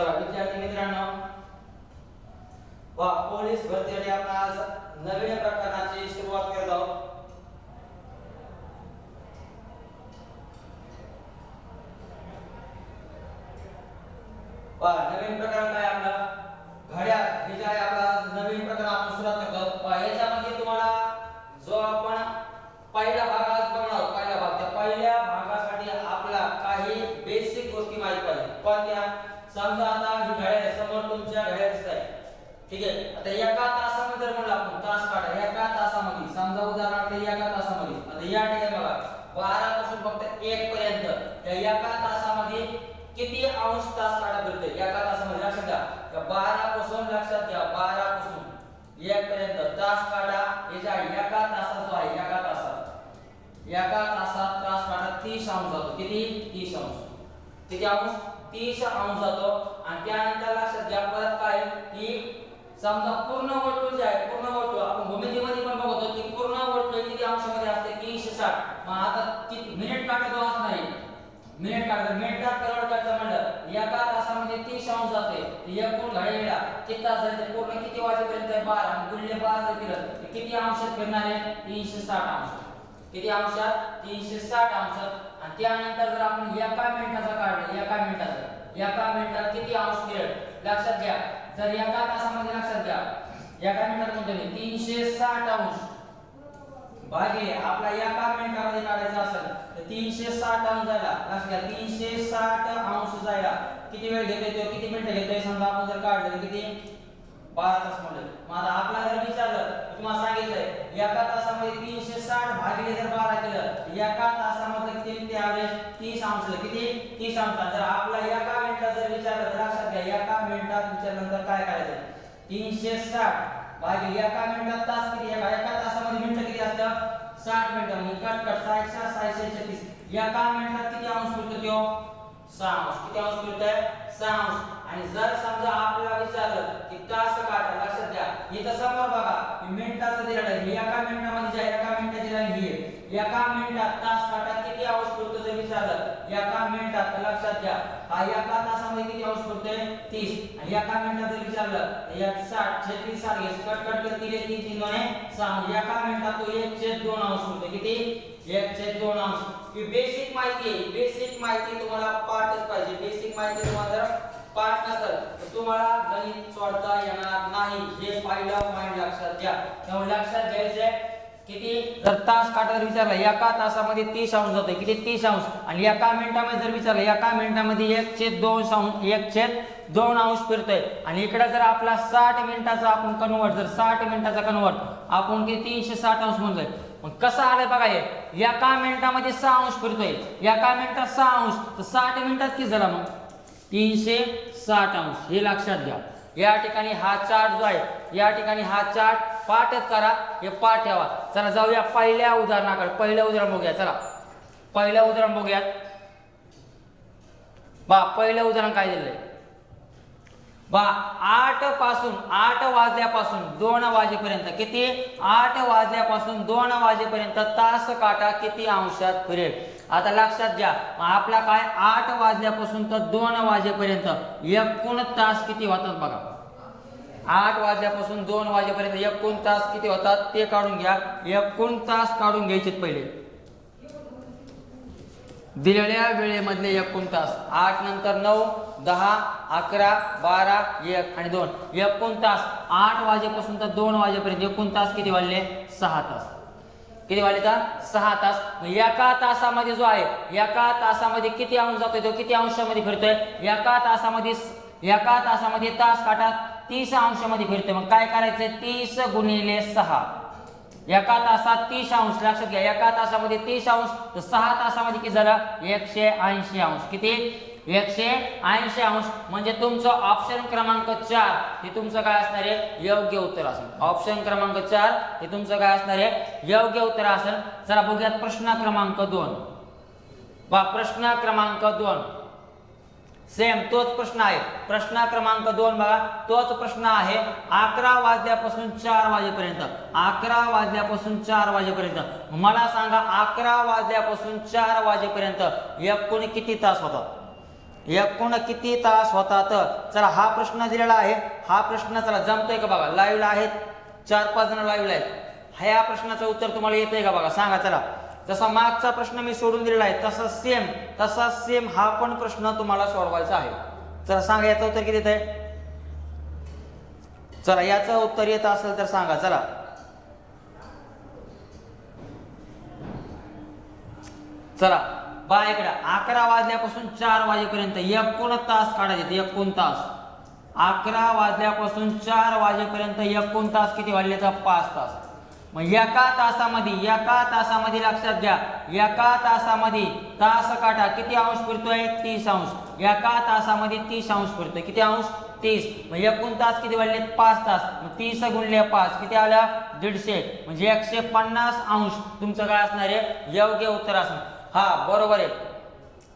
चला विद्यार्थी मित्रांनो वा पोलीस भरतीसाठी आपण आज नवीन प्रकार सुरुवात करत आहोत वा नवीन प्रकरण काय आपलं घड्याळ हे जे आहे आपला आज नवीन प्रकरण आपण सुरुवात करत आहोत वा याच्यामध्ये तुम्हाला जो आपण पहिला भाग आज बघणार आहोत पहिला भाग त्या पहिल्या भागासाठी आपला काही बेसिक गोष्टी माहीत पाहिजे कोणत्या समजा आता ही घड्याळ आहे समोर तुमच्या घड्याळ दिसत आहे ठीक आहे? आता एका तासामध्ये जर म्हणलं आपण तास काढा. एका तासामध्ये? समजा उदाहरणार्थ एका तासामध्ये? आता या ठिकाणी बघा. बारा पासून फक्त एक पर्यंत. या एका तासामध्ये किती अंश तास काढा फिरते एका तासामध्ये? लक्षात घ्या. या बारा पासून लक्षात घ्या. बारा पासून एक पर्यंत. तास काढा. हे जे एका तासात जो आहे एका तासात. एका तासात तास काढा. तीस अंश जातो. किती? तीस अंश. किती अंश? तीस अंश जातो. आणि त्यानंतर लक्षात घ्या परत काय की समजा पूर्ण वर्तुळ जे आहे पूर्ण वर्तुळ आपण भूमितीमध्ये पण बघतो की पूर्ण वर्तुळ किती अंशामध्ये असते? तीनशे साठ. मग आता ती मिनिट काटा नाही मिनिट आहे. मिनिट काढा मिनिटात कन्वर्ट म्हणलं? एका तासामध्ये तीनशे अंश असते एकूण घड्याळीला किती तास जायचे पूर्ण किती वाजेपर्यंत? आहे बारा आणि बारा जर केलं किती अंशात फिरणार आहे? तीनशे साठ अंश. किती अंशात? तीनशे साठ अंश. आणि त्यानंतर जर आपण एका मिनिटाचा काढलं एका मिनिटाचा. एका मिनिटात किती अंश फिरेल लक्षात घ्या. जर एका तासामध्ये लक्षात घ्या. एका मिनिटात म्हणतो मी तीनशे साठ अंश. भागे आपला एका मिनिटामध्ये काढायचा असेल तर तीनशे साठ अंश जायला. लक्षात घ्या. तीनशे साठ अंश जायला. किती वेळ घेतोय तो? किती मिनिटं घेतोय? समजा आपण जर काढलं तर किती? बारा तास म्हणलं माझा आपला जर विचारलं तुम्हाला सांगितलंय एका तासामध्ये तीनशे साठ भागिले जर बारा केलं एका तासामध्ये किती निघते ॲव्हरेज तीस अंश किती? तीस अंश जर आपला एका मिनिटात जर विचारलं तर लक्षात घ्या एका मिनिटात विचारल्यानंतर काय करायचं? तीनशे साठ भागिले एका मिनिटात तास किती? एका एका तासामध्ये मिनिटं किती असतं? साठ मिनिटं. म्हणजे कट कट. सहाशे सहाशे छत्तीस. एका मिनिटात किती अंश होतो सहा किती अंश मिळत आहे अंश. आणि जर समजा आपल्याला विचारलं की तास काढा लक्षात द्या इथं समोर बघा. मिनिटाचं आहे. हे एका मिनिटामध्ये जे एका मिनिटाची लाईन ही आहे. एका मिनिटात तास काटा किती अंश मिळतो जर विचारलं? एका मिनिटात लक्षात घ्या. हा एका तासामध्ये किती अंश फिरतोय तीस. आणि एका मिनिटात जर विचारलं तर साठ छत्तीस साठ. कट कट कर तीन तीन तीन दोन सहा. एका मिनिटात तो एक छेद दोन अंश फिरतो किती? एक दोन अंश. ही बेसिक माहिती आहे. बेसिक माहिती तुम्हाला पाठच पाहिजे. बेसिक माहिती तुम्हाला जर पाठ नसेल तर तुम्हाला गणित सोडता येणार नाही. हे पहिला पॉइंट लक्षात घ्या. त्यामुळे लक्षात घ्यायचंय किती? जर तास काटा जर विचारला एका तासामध्ये तीस अंश जातोय किती? तीस अंश. आणि एका मिनिटामध्ये जर विचारलं एका मिनिटामध्ये एक छेद दोन अंश एक छेद दोन अंश फिरतोय. आणि इकडे जर आपला साठ मिनिटाचा आपण कन्वर्ट जर साठ मिनिटाचा कन्वर्ट आपण किती? तीनशे साठ अंश म्हणतोय. मग कसं आलंय बघा हे. एका मिनिटामध्ये सहा अंश फिरतोय. एका मिनिटात सहा अंश तर साठ मिनिटात किती झाला मग? तीनशे साठ अंश. हे लक्षात घ्या. या ठिकाणी हा चार्ट जो आहे या ठिकाणी हा चार्ट पाठच करा हे पाठ ठेवा. चला जाऊया पहिल्या उदाहरणाकडे. पहिलं उदाहरण बघूया. चला. पहिलं उदाहरण बघूयात बा पहिलं उदाहरण काय दिलंय? बा आठपासून आठ वाजल्यापासून दोन वाजेपर्यंत किती? आठ वाजल्यापासून दोन वाजेपर्यंत तास काटा किती अंशात फिरेल? आता लक्षात घ्या मग आपला काय? आठ वाजल्यापासून तर दोन वाजेपर्यंत एकूण तास किती होतात बघा. आठ वाजल्यापासून दोन वाजेपर्यंत एकूण तास किती होतात ते काढून घ्या. एकूण तास काढून घ्यायचे पहिले. दिलेल्या वेळेमधले एकूण तास. आठ नंतर नऊ दहा अकरा बारा एक आणि दोन. एकूण तास. आठ वाजेपासून तर दोन वाजेपर्यंत एकूण तास किती वाजले सहा तास. किती वाढले तर? सहा तास. एका तासामध्ये जो आहे एका तासामध्ये किती अंश जातोय तो किती अंशामध्ये फिरतोय? एका तासामध्ये एका तासामध्ये तास काटा तीस अंशामध्ये फिरतोय. मग काय करायचंय? तीस गुणिले सहा. एका तासात तीस अंश लक्षात घ्या एका तासामध्ये तीस अंश तर सहा तासामध्ये किती झालं? एकशे ऐंशी अंश. किती? एकशे ऐंशी अंश. म्हणजे तुमचं ऑप्शन क्रमांक चार हे तुमचं काय असणार आहे? योग्य उत्तर असेल. ऑप्शन क्रमांक चार हे तुमचं काय असणार आहे? योग्य उत्तर असेल. चला बघूयात प्रश्न क्रमांक दोन. बा प्रश्न क्रमांक दोन. सेम तोच प्रश्न आहे. प्रश्न क्रमांक दोन बघा. तोच प्रश्न आहे अकरा वाजल्यापासून चार वाजेपर्यंत. अकरा वाजल्यापासून चार वाजेपर्यंत. मला सांगा अकरा वाजल्यापासून चार वाजेपर्यंत एकूण किती तास होतात एकूण किती तास होतात? चला हा प्रश्न दिलेला आहे. हा प्रश्न चला जमतोय का बघा? लाईव्हला आहेत. चार पाच जण लाईव्हला आहेत. ह्या प्रश्नाचं उत्तर तुम्हाला येतंय का बघा? सांगा चला. जसा मागचा प्रश्न मी सोडून दिलेला आहे तसा सेम तसा सेम हा पण प्रश्न तुम्हाला सोडवायचा आहे. चला सांगा याचं उत्तर किती येत आहे चला याचं उत्तर येत असेल तर सांगा चला. चला बा इकडे. अकरा वाजल्यापासून चार वाजेपर्यंत एकूण तास काढायचे एकूण तास. अकरा वाजल्यापासून चार वाजेपर्यंत एकूण तास किती वाढले तर पाच तास. मग एका तासामध्ये एका तासामध्ये लक्षात घ्या. एका तासामध्ये तास काटा किती अंश फिरतोय? तीस अंश. एका तासामध्ये तीस अंश फिरतोय. किती अंश? तीस. मग एकूण तास किती वाढले पाच तास. मग तीस गुणले पाच. किती आल्या दीडशे. म्हणजे एकशे पन्नास अंश तुमचं काय असणार आहे? योग्य उत्तर असणार. हा बरोबर आहे.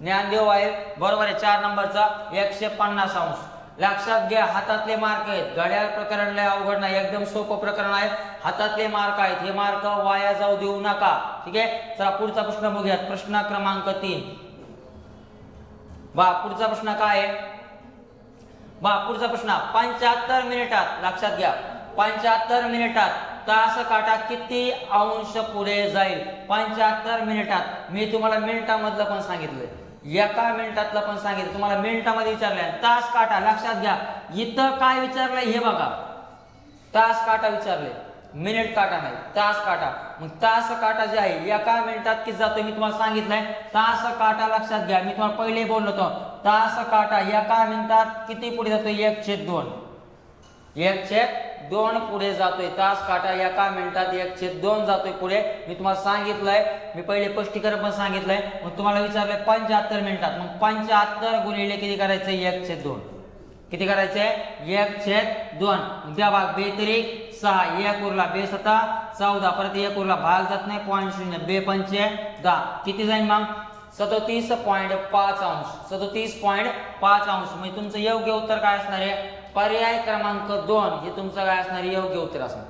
ज्ञानदेव आहे. बरोबर आहे. चार नंबरचा एकशे पन्नास अंश. लक्षात घ्या हातातले मार्क आहेत. घड्याळ प्रकरण लय अवघड नाही एकदम सोपं प्रकरण आहे. हातातले मार्क आहेत. हे मार्क वाया जाऊ देऊ नका. ठीक आहे? चला पुढचा प्रश्न बघूयात. प्रश्न क्रमांक तीन. बा पुढचा प्रश्न काय आहे? बा पुढचा प्रश्न. पंच्याहत्तर मिनिटात लक्षात घ्या. पंच्याहत्तर मिनिटात तास काटा किती अंश पुढे जाईल? पंच्याहत्तर मिनिटात. मी तुम्हाला मिनिटामधलं पण सांगितलं एका मिनिटातलं पण सांगितलं तुम्हाला मिनिटामध्ये विचारलंय. तास काटा लक्षात घ्या. इथं काय विचारलंय हे बघा. तास काटा विचारले मिनिट काटा नाही तास काटा. मग तास काटा जे आहे एका मिनिटात किती जातो मी तुम्हाला सांगितलंय. तास काटा लक्षात घ्या. मी तुम्हाला पहिले बोललो होतो. तास काटा एका मिनिटात किती पुढे जातो एक छेद दोन. एक छेद दोन पुढे जातोय. तास काटा एका मिनिटात एक छेद दोन जातोय पुढे. मी तुम्हाला सांगितलंय मी पहिले स्पष्टीकरण पण सांगितलंय. मग तुम्हाला विचारलंय पंच्याहत्तर मिनिटात. मग पंच्याहत्तर गुणिले किती करायचं एक छेद दोन. किती करायचंय? एक छेद दोन. द्या भाग बेतरिक सहा. एक उरला बे सता चौदा. परत एक उरला. भाग जात नाही. पॉईंट शून्य. बे पंचे दहा. किती जाईल मग? सदोतीस पॉईंट पाच अंश. सदोतीस पॉईंट पाच अंश. म्हणजे तुमचं योग्य उत्तर काय असणार आहे? पर्याय क्रमांक दोन हे तुमचं काय असणार? योग्य उत्तर असणार.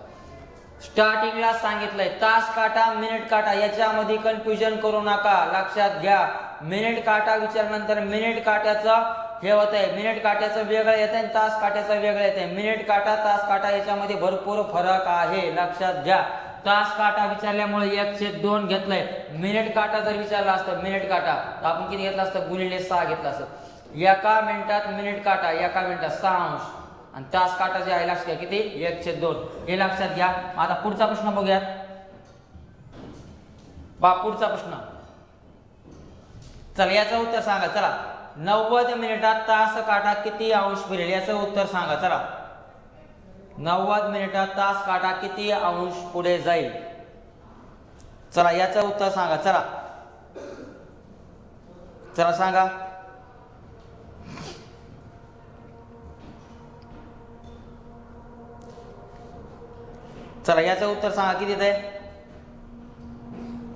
स्टार्टिंगला सांगितलंय तास काटा मिनिट काटा याच्यामध्ये कन्फ्युजन करू नका. लक्षात घ्या मिनिट काटा विचारल्यानंतर मिनिट काट्याचं हे होत आहे मिनिट काट्याचं वेगळं येत आहे तास काट्याचं वेगळं येत आहे मिनिट काटा तास काटा याच्यामध्ये भरपूर फरक आहे. लक्षात घ्या. तास काटा विचारल्यामुळे एकशे दोन घेतलंय. मिनिट काटा जर विचारला असतं मिनिट काटा तर आपण किती घेतलं असतं? गुणिले सहा घेतलं असतं. एका मिनिटात मिनिट काटा एका मिनिटात सहा अंश आणि तास काटा जे आहे लक्षात घ्या. किती? एकशे दोन. हे लक्षात घ्या. आता पुढचा प्रश्न बघूयात. बा पुढचा प्रश्न. चला याचं उत्तर सांगा. चला. नव्वद मिनिटात तास काटा किती अंश फिरेल? याचं उत्तर सांगा. चला. नव्वद मिनिटात तास काटा किती अंश पुढे जाईल? चला याचं उत्तर सांगा. चला. चला सांगा. चला याचं उत्तर सांगा किती येत आहे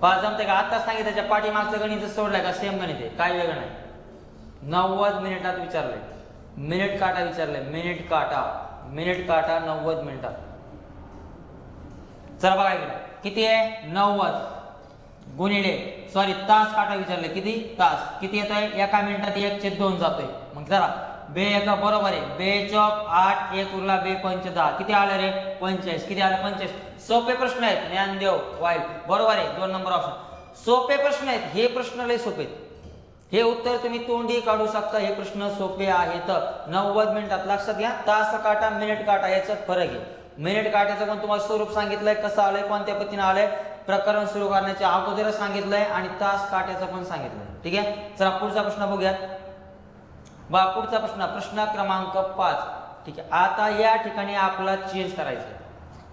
पाच जमते का? आत्ताच सांगितलं त्याच्या पाठीमागचं गणित सोडलंय का? सेम गणित आहे. काय वेगळं नाही. नव्वद मिनिटात विचारलंय. मिनिट काटा विचारलंय. मिनिट काटा. मिनिट काटा नव्वद मिनिटात. चला बघा इकडे. किती आहे? नव्वद. गुणिले. सॉरी तास काटा विचारले किती? तास. किती येत आहे एका मिनिटात एक छेद दोन जातोय. मग जरा. बे एका बरोबर आहे. बे चौक आठ एक उरला बे पंच दहा किती आलं रे? पंचेचाळीस. किती आलं? पंचेस सोपे प्रश्न आहेत. ज्ञानदेव वाईल. बरोबर आहे. दोन नंबर ऑप्शन सोपे प्रश्न आहेत. हे प्रश्न लय सोपे आहेत. हे उत्तर तुम्ही तोंडी काढू शकता. हे प्रश्न सोपे आहेत. नव्वद मिनिटात लक्षात घ्या. तास काटा मिनिट काटा. याच्यात फरक आहे. मिनिट काट्याचं पण तुम्हाला स्वरूप सांगितलंय. कसं आलंय? कोणत्या पद्धतीने आलंय? प्रकरण सुरू करण्याच्या अगोदरच सांगितलंय आणि तास काट्याचं पण सांगितलंय. ठीक आहे? चला पुढचा प्रश्न बघूयात. बा पुढचा प्रश्न प्रश्न क्रमांक पाच. ठीक आहे आता या ठिकाणी आपला चेंज करायचं आहे.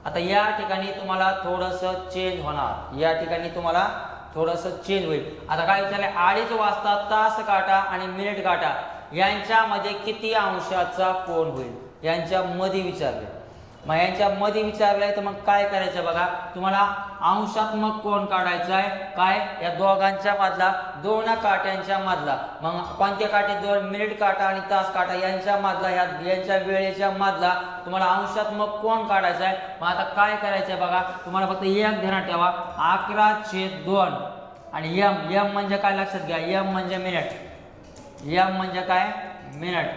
आता या ठिकाणी तुम्हाला थोडंसं चेंज होणार. या ठिकाणी तुम्हाला थोडंसं चेंज होईल. आता काय विचारलं अडीच वाजता तास काटा आणि मिनिट काटा. यांच्यामध्ये किती अंशाचा कोण होईल? यांच्यामध्ये विचारले मग यांच्या मध्ये विचारलंय तर मग काय करायचं बघा? तुम्हाला अंशात्मक कोण काढायचा आहे काय? या दोघांच्या मधला दोन काट्यांच्या मधला. मग कोणत्या काटे? दोन मिनिट काटा आणि तास काटा यांच्या मधला ह्या यांच्या वेळेच्या मधला. तुम्हाला अंशात्मक कोण काढायचा आहे मग आता काय करायचं आहे बघा? तुम्हाला फक्त एक ध्यानात ठेवा. अकरा छेद दोन. आणि यम यम म्हणजे काय? लक्षात घ्या. यम म्हणजे मिनिट. यम म्हणजे काय? मिनिट.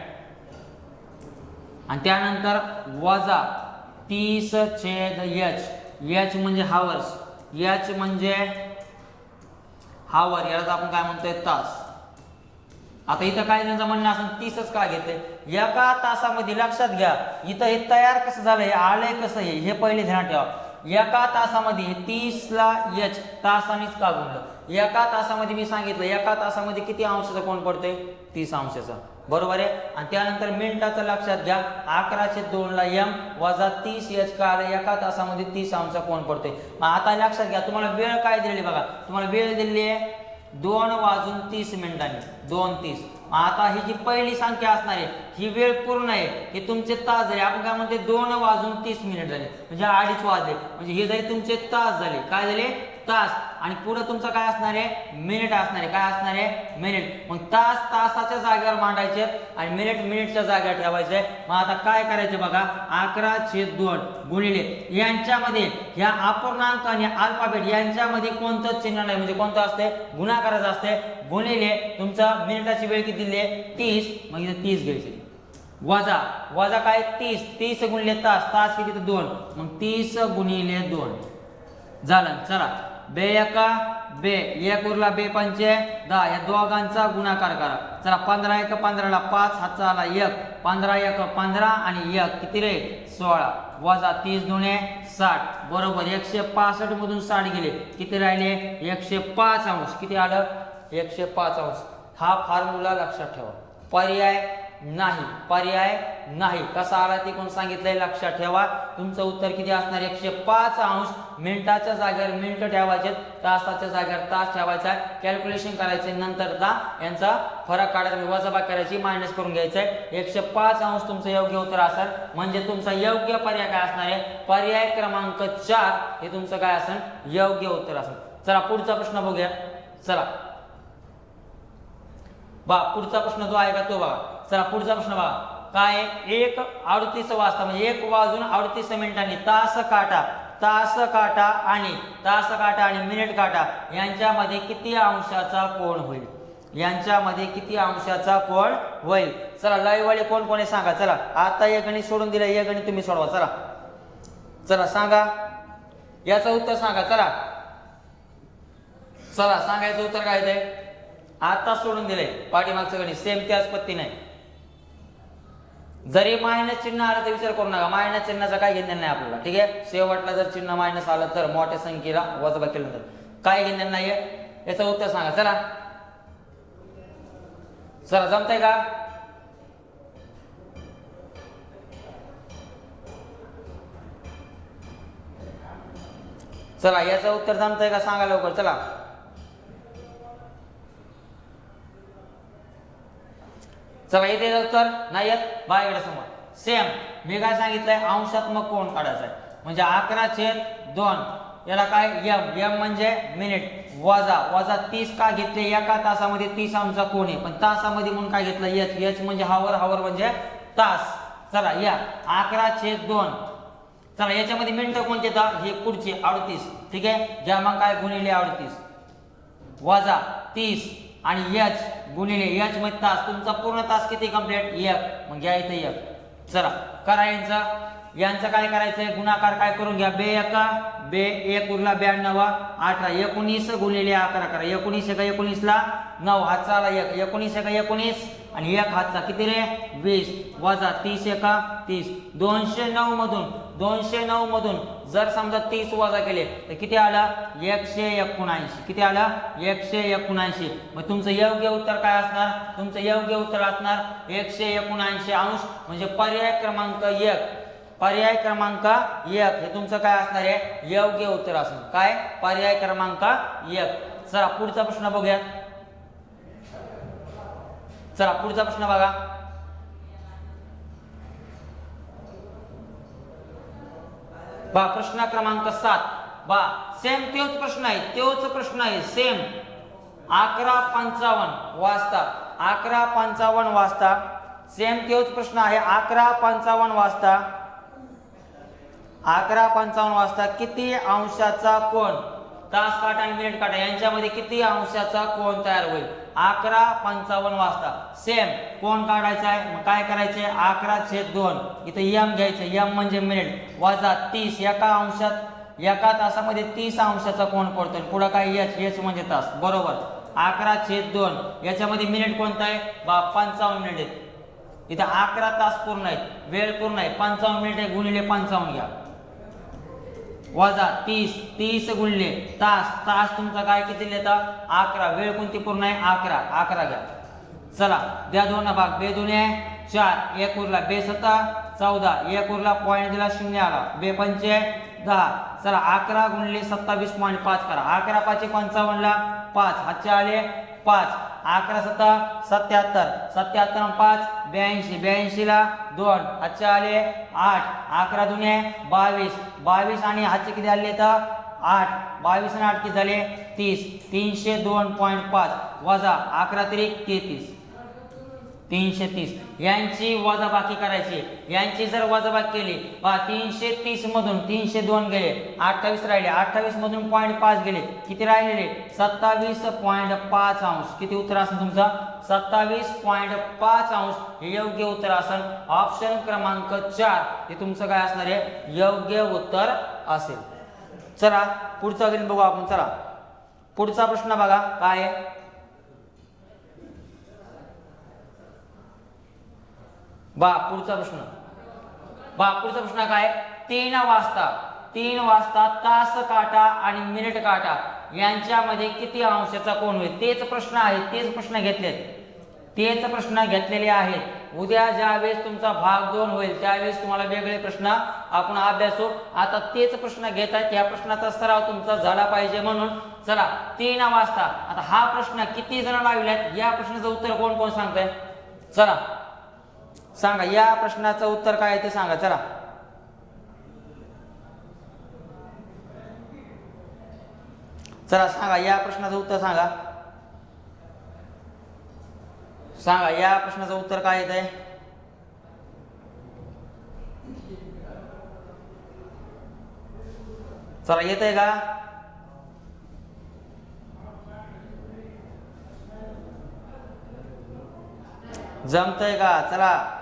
आणि त्यानंतर वजा. तीस छेद एच एच म्हणजे हावर्स एच म्हणजे हावर याला आपण काय म्हणतोय? तास. आता इथं काय त्यांचं म्हणणं असं तीसच का घेतले? एका तासामध्ये लक्षात घ्या इथं हे तयार कसं झालं? हे आलंय कसं? हे हे पहिले ध्यानात ठेवा. एका तासामध्ये तीसला एच तासानेच का गुणलं एका तासामध्ये मी सांगितलं एका तासामध्ये किती अंशाचा कोण पडतोय? तीस अंशाचा. बरोबर आहे? आणि त्यानंतर मिनिटाचं लक्षात घ्या. अकराशे दोनला एम वजा तीस एच का एका तासामध्ये तीस अंशचा कोण पडतोय? मग आता लक्षात घ्या तुम्हाला वेळ काय दिलेली बघा. तुम्हाला वेळ दिलेली आहे दोन वाजून तीस मिनिटांनी. दोन तीस. आता ही जी पहिली संख्या असणार आहे ही वेळ पूर्ण आहे. हे तुमचे तास झाले. आपण काय म्हणते दोन वाजून तीस मिनिट झाले म्हणजे अडीच वाजले. म्हणजे हे जरी तुमचे तास झाले. काय झाले? तास. आणि पुढे तुमचं काय असणार आहे? मिनिट असणार आहे. काय असणार आहे? मिनिट. मग तास तासाच्या जागेवर मांडायचे आणि मिनिट मिनिटच्या जागेवर ठेवायचे. मग आता काय करायचे बघा? अकरा छेद दोन गुणिले यांच्यामध्ये ह्या अपूर्णांक आणि अल्फाबेट यांच्यामध्ये कोणतं चिन्ह नाही? म्हणजे कोणतं असते? गुणाकाराचं असते. गुणिले तुमचं मिनिटाची वेळ किती दिली तीस. मग इथे तीस घ्यायची. वजा. वजा काय? तीस. तीस गुणिले तास. तास किती? तर दोन. मग तीस गुणिले दोन. झालं. चला. बे एका बे. एक उरला बे पंचे. दहा. या दोघांचा गुणाकार करा. चला पंधरा एक पंधराला पाच हातचा आला एक. पंधरा एक पंधरा आणि एक किती रे? सोळा. वजा तीस दुणे साठ. बरोबर एकशे पासष्ट मधून साठ गेले. किती राहिले? एकशे पाच अंश. किती आलं? एकशे पाच अंश. हा फॉर्म्युला लक्षात ठेवा. पर्याय नाही. पर्याय नाही. कसा आला ते कोण सांगितलंय? लक्षात ठेवा. तुमचं उत्तर किती असणार? एकशे पाच अंश. मिनिटाच्या जागेवर मिनिट ठेवायचे. तासाच्या जागेवर तास ठेवायचा. कॅल्क्युलेशन करायचे. नंतर दा यांचा फरक काढायचा. वजाबा करायची. मायनस करून घ्यायचंय. एकशे पाच अंश तुमचं योग्य उत्तर असेल. म्हणजे तुमचा योग्य पर्याय काय असणार आहे? पर्याय क्रमांक चार हे तुमचं काय असेल? योग्य उत्तर असेल. चला पुढचा प्रश्न बघूया. चला. बा पुढचा प्रश्न जो आहे का तो बघा. चला पुढचा प्रश्न बघा. काय एक अडतीस वाजता म्हणजे एक वाजून अडतीस मिनिटांनी तास काटा तास काटा आणि तास काटा आणि मिनिट काटा यांच्यामध्ये किती अंशाचा कोण होईल? यांच्यामध्ये किती अंशाचा कोण होईल? चला लयवाले कोण कोणी सांगा. चला आता एक गणित सोडून दिलं एक गणित तुम्ही सोडवा. चला. चला सांगा. याचं उत्तर सांगा. चला. चला सांगायचं उत्तर काय ते? आता सोडून दिलंय. पाठीमागचं गणित. सेम त्याच पत्ती नाही जरी मायनस चिन्ह आलं तर विचार करू नका. मायनस चिन्हाचा काय घेणं नाही आपल्याला. ठीक आहे? शेवटला जर चिन्ह मायनस आलं तर मोठ्या संख्येला वजबा केलं तर. काय घेणं नाहीये. याचं उत्तर सांगा. चला. चला जमतंय का? चला याचं उत्तर जमतंय का? सांगा लवकर. चला. चला येते तर? नाही येत? बाहेर समोर. सेम मी काय सांगितलंय? अंशात्मक कोण काढायचा आहे? म्हणजे अकरा छेद दोन. याला काय? यम यम म्हणजे मिनिट वजा. वजा तीस का घेतले? एका तासामध्ये तीस अंशचा कोण आहे? पण तासामध्ये म्हणून काय घेतलं? यच यच म्हणजे हावर. हावर म्हणजे तास. चला या. अकरा छेद दोन. चला याच्यामध्ये मिनिटं कोणते येतात हे? पुढचे अडतीस. ठीक आहे? ज्या मग काय गुणिले अडतीस? वजा तीस. आणि यच गुणिले एच मध्ये तास तुमचा पूर्ण तास किती कंप्लीट एक मग घ्या इथे एक चला करा यांचा. यांचं काय करायचंय? गुणाकार काय करून घ्या? बे एका बे एक उरला ब्याण्णव अठरा. एकोणीस गुणिले अकरा करा. एकोणीस एका एकोणीसला नऊ. हातचाला एक. एकोणीस एका एकोणीस आणि एक हातचा किती रे? वीस. वजा तीस एका तीस. दोनशे नऊ मधून दोनशे नऊ मधून जर समजा तीस वजा केले तर किती आला? एकशे एकोणऐंशी. किती आला? एकशे एकोणऐंशी. मग तुमचं योग्य उत्तर काय असणार? तुमचं योग्य उत्तर असणार एकशे एकोणऐंशी अंश म्हणजे पर्याय क्रमांक एक. पर्याय क्रमांक एक. हे तुमचं काय असणार आहे? योग्य उत्तर असणार. काय? पर्याय क्रमांक एक. चला पुढचा प्रश्न बघूया चला पुढचा प्रश्न बघा. बा प्रश्न क्रमांक सात. बा सेम तोच प्रश्न आहे तोच प्रश्न आहे सेम अकरा पंचावन्न वाजता. अकरा पंचावन्न वाजता. सेम तोच प्रश्न आहे अकरा पंचावन्न वाजता. अकरा पंचावन्न वाजता किती अंशाचा कोण तास काटा आणि मिनिट काटा यांच्यामध्ये किती अंशाचा कोण तयार होईल? अकरा पंचावन्न वाजता. सेम कोण काढायचा आहे? मग काय करायचे अकरा छेद दोन. इथं यम घ्यायचं. यम म्हणजे मिनिट वजा तीस. एका अंशात एका तासामध्ये तीस अंशाचा कोण पडतो पुढं काय? यच यच म्हणजे तास. बरोबर. अकरा छेद दोन. याच्यामध्ये मिनिट कोणता आहे? बा पंचावन्न मिनिट आहेत. इथं अकरा तास पूर्ण आहेत. वेळ पूर्ण आहे. पंचावन्न मिनिट आहे. गुणिले पंचावन्न घ्या. वजा तीस तीस गुणले तास. तास तुमचा काय किती लिहिता? अकरा. वेळ कोणती पूर्ण आहे? अकरा. अकरा घ्या. चला द्या दोन भाग. बे दोन्ही आहे. चार. एक उरला. बे सत्ता. चौदा. एक उरला पॉईंट दिला शून्य आला. बेपंचे दहा. चला अकरा गुणले सत्तावीस पॉईंट पाच करा. अकरा पाचशे पंचावन्नला पाच. हातचे आले पाच. अकरा सत्ता सत्याहत्तर. सत्याहत्तर पाच ब्याऐंशी. ब्याऐंशीला दोन. हातचे आले आठ. अकरा दुने बावीस. बावीस आणि हातचे किती आले तर आठ. बावीस आणि आठ किती झाले? तीस. तीनशे दोन पॉईंट पाच. वजा अकरा तरी तेहतीस. तीनशे तीस. यांची वजाबाकी करायची. यांची जर वजाबाकी केली बा तीनशे तीस मधून तीनशे दोन गेले अठ्ठावीस राहिले. अठ्ठावीस मधून पॉईंट पाच गेले. किती राहिलेले? सत्तावीस पॉईंट पाच अंश. किती उत्तर असेल तुमचं? सत्तावीस पॉईंट पाच अंश. हे योग्य उत्तर असेल. ऑप्शन क्रमांक चार. हे तुमचं काय असणार आहे? योग्य उत्तर असेल. चला पुढचा गणित बघू आपण. चला. पुढचा प्रश्न बघा. काय आहे? बा पुढचा प्रश्न. बा पुढचा प्रश्न काय? तीन वाजता तीन वाजता तास काटा आणि मिनिट काटा यांच्यामध्ये किती अंशाचा कोण होईल? तेच प्रश्न आहे तेच प्रश्न घेतलेत. तेच प्रश्न घेतलेले आहेत. उद्या ज्यावेळेस तुमचा भाग दोन होईल त्यावेळेस तुम्हाला वेगळे प्रश्न आपण अभ्यासू. आता तेच प्रश्न घेत आहेत या प्रश्नाचा सराव तुमचा झाला पाहिजे म्हणून. चला तीन वाजता. आता हा प्रश्न किती जण लावल्यात या प्रश्नाचं उत्तर कोण कोण सांगतंय? चला. सांगा या प्रश्नाचं उत्तर काय आहे ते सांगा चला. चला सांगा या प्रश्नाचं उत्तर सांगा. सांगा या प्रश्नाचं उत्तर काय येत आहे चला येत आहे का? जमतंय का? चला.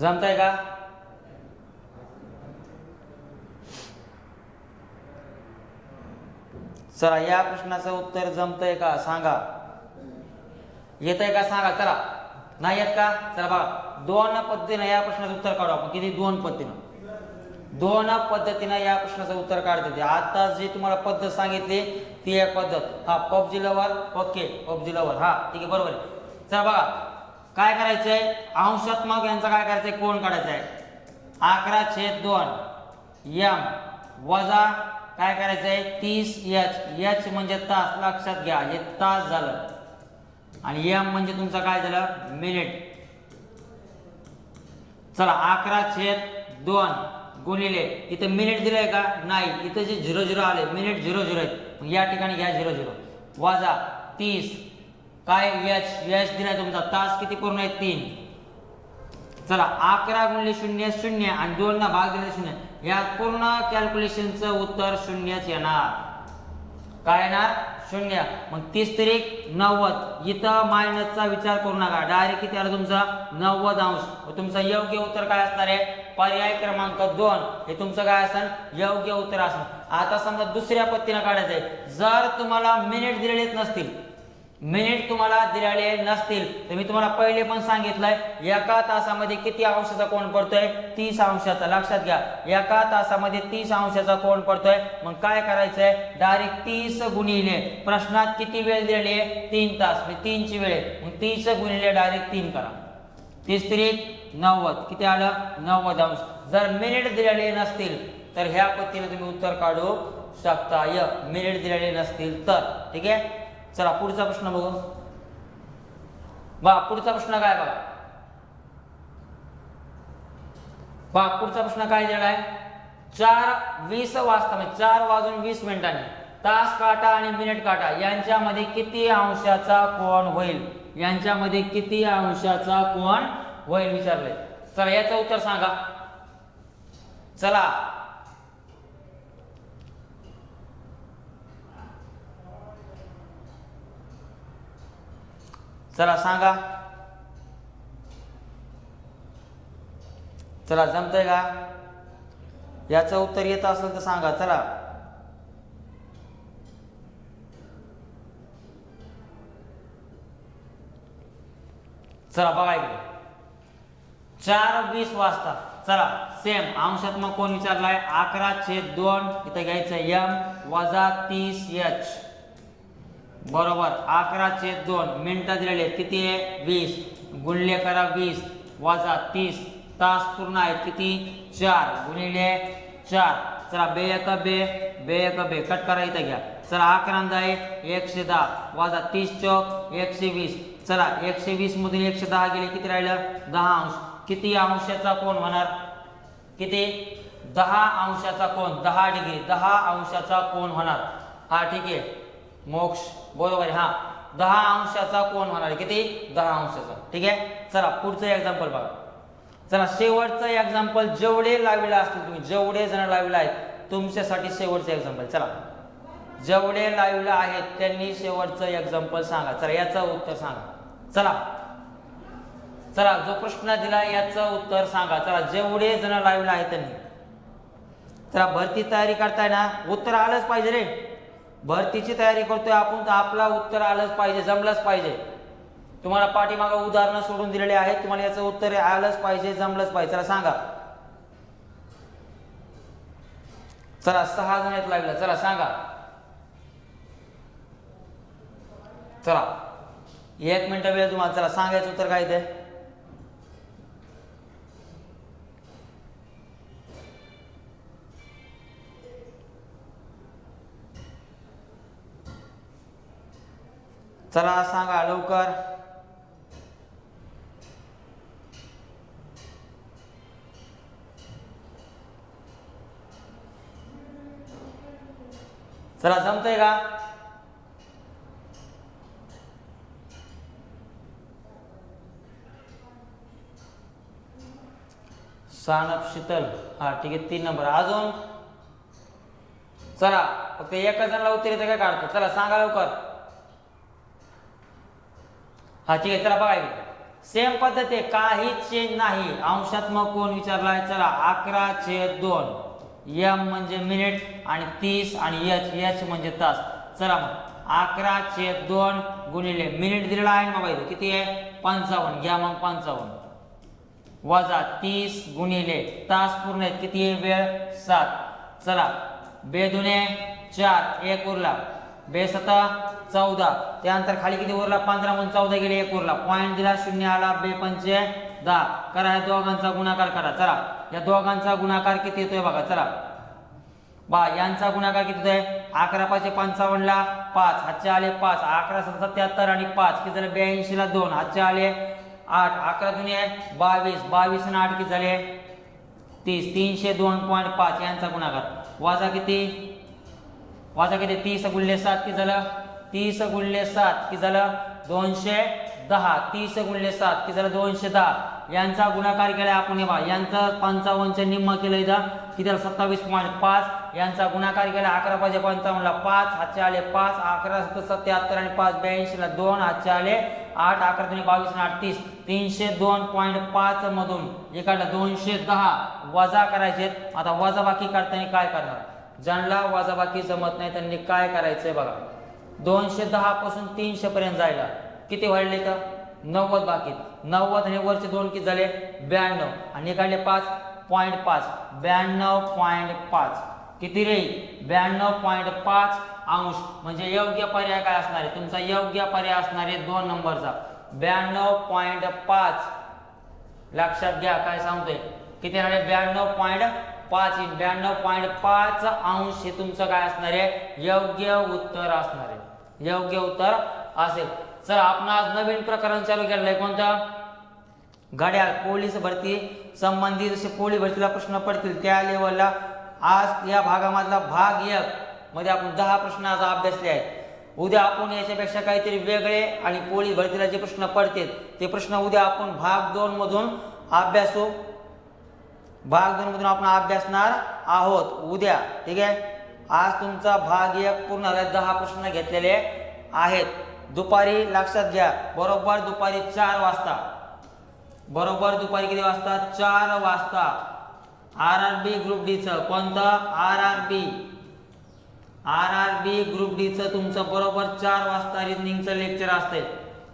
जमतंय का? चला या प्रश्नाचं उत्तर जमतंय का? सांगा. येत आहे का? सांगा. चला नाही येत का? चला बघा. दोन पद्धतीनं या प्रश्नाचं उत्तर काढू आपण. किती? दोन पद्धतीनं. दोन पद्धतीनं या प्रश्नाचं उत्तर काढते आता जी तुम्हाला पद्धत सांगितली ती एक पद्धत. हा PUBG lover okay. PUBG lover हा ठीक आहे बरोबर आहे. चला बघा. काय करायचंय? अंशात्मक यांचा काय करायचंय? कोण काढायचा आहे अकरा छेद दोन. यम वजा काय करायचंय? तीस एच एच म्हणजे तास. लक्षात घ्या. हे तास झालं. आणि यम म्हणजे तुमचं काय झालं? मिनिट. चला अकरा छेद दोन गुणिले. इथं मिनिट दिलंय का? नाही. इथं जे झिरो झिरो आले मिनिट झिरो झिरो आहेत. या ठिकाणी घ्या झिरो झिरो. वाजा तीस. काय? एच एच दिलाय तुमचा. तास किती पूर्ण आहेत? तीन. चला अकरा गुणले शून्य शून्य. आणि दोन ना भाग दिले शून्य. या पूर्ण कॅल्क्युलेशनचं उत्तर शून्यच येणार. काय येणार? शून्य. मग तीस तरी नव्वद. इथं मायनसचा विचार करू नका. डायरेक्ट किती आला तुमचा? नव्वद अंश. तुमचं योग्य उत्तर काय असणार आहे? पर्याय क्रमांक दोन. हे तुमचं काय असेल? योग्य उत्तर असेल. आता समजा दुसऱ्या पत्तीनं काढायचं आहे. जर तुम्हाला मिनिट दिलेलेच नसतील मिनिट तुम्हाला दिलेले नसतील तर मी तुम्हाला पहिले पण सांगितलंय एका तासामध्ये किती अंशाचा कोण पडतोय? तीस अंशाचा. लक्षात घ्या एका तासामध्ये तीस अंशाचा कोण पडतोय. मग काय करायचंय? डायरेक्ट तीस गुणिले प्रश्नात किती वेळ दिलेली आहे? तीन तास म्हणजे तीनची वेळ आहे. मग तीस गुणिले डायरेक्ट तीन करा. तीस तरी नव्वद. किती आलं? नव्वद अंश. जर मिनिट दिलेले नसतील तर ह्या पद्धतीने तुम्ही उत्तर काढू शकता. य मिनिट दिलेले नसतील तर. ठीक आहे? चला पुढचा प्रश्न बघू. बा पुढचा प्रश्न काय बघा? बा पुढचा प्रश्न काय दिलेला आहे? चार वीस वाजता म्हणजे चार वाजून वीस मिनिटांनी. तास काटा आणि मिनिट काटा यांच्यामध्ये किती अंशाचा कोण होईल? यांच्यामध्ये किती अंशाचा कोण होईल? विचारलंय. चला याचं उत्तर सांगा. चला. चला सांगा. चला जमतंय का? याचं उत्तर येत असेल तर सांगा चला. चला बघा इकडे. चार वीस वाजता. चला सेम अंशात्मक कोण विचारलाय? अकरा छेद दोन. इथं घ्यायचं एम वजा तीस एच बरोबर. अकराचे दोन. मिनटं दिलेले किती आहे? वीस. गुणले करा वीस. वजा तीस. तास पूर्ण आहे किती? चार. गुणिले चार. चला बे एक बे. बे एक बे. कट करा इथं घ्या. चला अकरांदा आहे. एकशे दहा. वजा तीस चौक एकशे वीस. चला एकशे वीस मधून एकशे दहा गेले. किती राहिलं? दहा अंश. किती अंशाचा कोण होणार? किती? दहा अंशाचा कोण दहा डिग्री. दहा अंशाचा कोण होणार. हा ठीक आहे. मोक्ष. बरोबर आहे हा. दहा अंशाचा कोण होणार आहे? किती? दहा अंशाचा. ठीक आहे? चला पुढचं एक्झाम्पल बघा. चला शेवटचं एक्झाम्पल जेवढे लावलेलं असतील तुम्ही जेवढे जण लावलेलं आहेत तुमच्यासाठी शेवटचं एक्झाम्पल चला. जेवढे लावलेलं आहेत त्यांनी शेवटचं एक्झाम्पल सांगा. चला याचं उत्तर सांगा. चला. चला जो प्रश्न दिला याचं उत्तर सांगा. चला जेवढे जण लावलेलं आहेत त्यांनी. चला भरती तयारी करताय ना? उत्तर आलंच पाहिजे रे. भरतीची तयारी करतोय आपण तर आपला उत्तर आलंच पाहिजे जमलंच पाहिजे. तुम्हाला पाठीमागं उदाहरणं सोडून दिलेले आहेत तुम्हाला याचं उत्तर आलंच पाहिजे जमलंच पाहिजे. चला सांगा. चला सहा जण आहेत लागला चला सांगा. चला. एक मिनिट वेळ तुम्हाला. चला सांगायचं उत्तर काय ते? चला सांगा लवकर. चला जमतंय का? सानप शीतल. हा ठीक आहे तीन नंबर. अजून? चला फक्त एका जणाला उत्तर काय काढतो? चला सांगा लवकर. ठीक आहे चला बघा सेम पद्धत आहे काहीच चेंज नाही. अंशात्मक कोण विचारलाय? चला अकरा छेद दोन. एम म्हणजे मिनिट आणि तीस आणि एच एच म्हणजे तास. चला मग अकरा छेद दोन गुणिले मिनिट दिलेला आहे ना बाबा इथं? किती आहे? पंचावन्न. घ्या मग पंचावन्न. वजा तीस गुणिले तास पूर्ण आहेत. किती आहे? वेळ सात. चला बेदुने चार. एक उरला. बे सता चौदा त्यानंतर खाली किती उरला? पंधरा म्हणून चौदा गेले एक उरला. पॉईंट दिला शून्य आला बेपंचे दहा. करा या दोघांचा गुणाकार करा. चला. या दोघांचा गुणाकार किती येतोय बघा चला. बा यांचा गुणाकार किती होतोय अकरा पाचशे पंचावन्नला पाच. हातचे आले पाच. अकरा सत्ता सत्याहत्तर आणि पाच. किती झाले? ब्याऐंशीला दोन. हातचे आले आठ. अकरा दुनिया आहे? बावीस. बावीस आणि आठ किती झाले? तीस. तीनशे दोन पॉईंट पाच. यांचा गुणाकार. वाजा किती? वाजा किती? तीस गुणले सात की झालं? तीस गुणले सात की झालं? दोनशे दहा. तीस गुणले सात की झालं? दोनशे दहा. यांचा गुणाकार केला आपण हे बा यांचं पंचावन्नचे निम्म केलं इथं. किती झालं? सत्तावीस पॉईंट पाच. यांचा गुणाकार केला अकरा पाहिजे पंचावन्नला पाच. हातचे आले पाच. अकरा सत्याहत्तर आणि पाच. ब्याऐंशीला दोन. हातचे आले आठ. अकरा दोन्ही बावीस आणि आठ तीनशे दोन पॉईंट पाच मधून एखादा दोनशे दहा. वजा करायचे आता वजाबाकी करताना काय करणार? ज्यांना वाजाबाकी जमत नाही त्यांनी काय करायचंय बघा. दोनशे दहा पासून तीनशे पर्यंत जायला. किती वाढले तर नव्वद बाकी. नव्वद आणि वरचे दोन किती झाले? ब्याण्णव. आणि काढले पाच पॉईंट पाच. ब्याण्णव पॉईंट पाच. किती रे? ब्याण्णव पॉईंट पाच अंश. म्हणजे योग्य पर्याय काय असणार आहे? तुमचा योग्य पर्याय असणार आहे दोन नंबरचा. ब्याण्णव पॉईंट पाच. लक्षात घ्या काय सांगतोय. किती राहिले? ब्याण्णव पॉईंट पाच ब्याण्णव पॉईंट पाच अंश हे तुमचं काय असणार आहे? योग्य उत्तर असणार आहे. योग्य उत्तर असेल. सर आपण आज नवीन प्रकरण चालू केलेलं आहे कोणतं? घड्याळ पोलीस भरती संबंधित जसे पोलीस भरतीला प्रश्न पडतील त्या लेवलला आज या भागामधला भाग एक मध्ये आपण दहा प्रश्न आज अभ्यासले आहेत. उद्या आपण याच्यापेक्षा काहीतरी वेगळे आणि पोलीस भरतीला जे प्रश्न पडतील ते प्रश्न उद्या आपण भाग दोन मधून अभ्यासू. भाग दोन मधून आपण अभ्यासणार आहोत. उद्या ठीक आहे? आज तुमचा भाग एक पूर्ण झाला. दहा प्रश्न घेतलेले आहेत. दुपारी लक्षात घ्या. बरोबर दुपारी चार वाजता. बरोबर दुपारी किती वाजता? चार वाजता. आर आर बी ग्रुप डीचं कोणतं? R R B R R B group डीचं तुमचं बरोबर चार वाजता रिजनिंगचं लेक्चर असते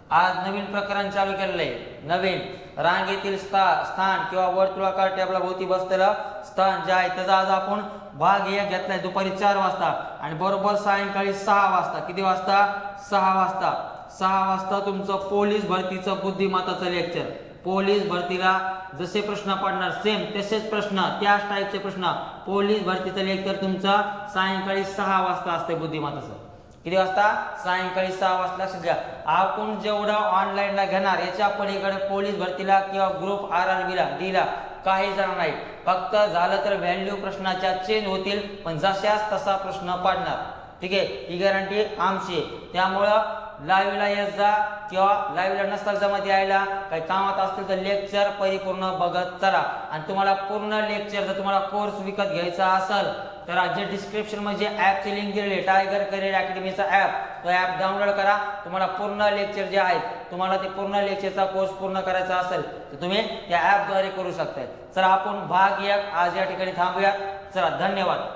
आज नवीन प्रकरण चालू केलेलं आहे. नवीन. रांगेतील स्था स्थान किंवा वर्तुळाकार टेबलाभोवती बसलेलं स्थान जे आहे त्याचा आज आपण भाग एक घेतलाय दुपारी चार वाजता. आणि बरोबर सायंकाळी सहा वाजता. किती वाजता? सहा वाजता. सहा वाजता तुमचं पोलीस भरतीचं बुद्धिमत्ताचं लेक्चर. पोलीस भरतीला जसे प्रश्न पडणार सेम तसेच प्रश्न त्याच टाईपचे प्रश्न. पोलीस भरतीचं लेक्चर तुमचं सायंकाळी सहा वाजता असते बुद्धिमत्ताचं. किती वाजता? सायंकाळी सहा वाजता लक्षात घ्या आपण जेवढा ऑनलाईनला घेणार याच्या पलीकडे पोलीस भरतीला किंवा ग्रुप आर आर बीला डीला काही जाणार नाही. फक्त झालं तर व्हॅल्यू प्रश्नाच्या चेंज होतील पण जशाच तसा प्रश्न पाडणार. ठीक आहे? ही गॅरंटी आमची आहे. त्यामुळं लाईव्हला येत जा किंवा लाईव्हला नसताल जमा यायला काही कामात असतील तर लेक्चर परिपूर्ण बघत चला. आणि तुम्हाला पूर्ण लेक्चर जर तुम्हाला कोर्स विकत घ्यायचा असेल तर जे डिस्क्रिप्शनमध्ये ॲपची लिंक दिलेली आहे टायगर करिअर अकॅडमीचा ॲप तो ॲप डाउनलोड करा. तुम्हाला पूर्ण लेक्चर जे आहेत तुम्हाला ते पूर्ण लेक्चरचा कोर्स पूर्ण करायचा असेल तर तुम्ही त्या ॲपद्वारे करू शकताय. चला आपण भाग एक आज या ठिकाणी थांबूया. चला धन्यवाद.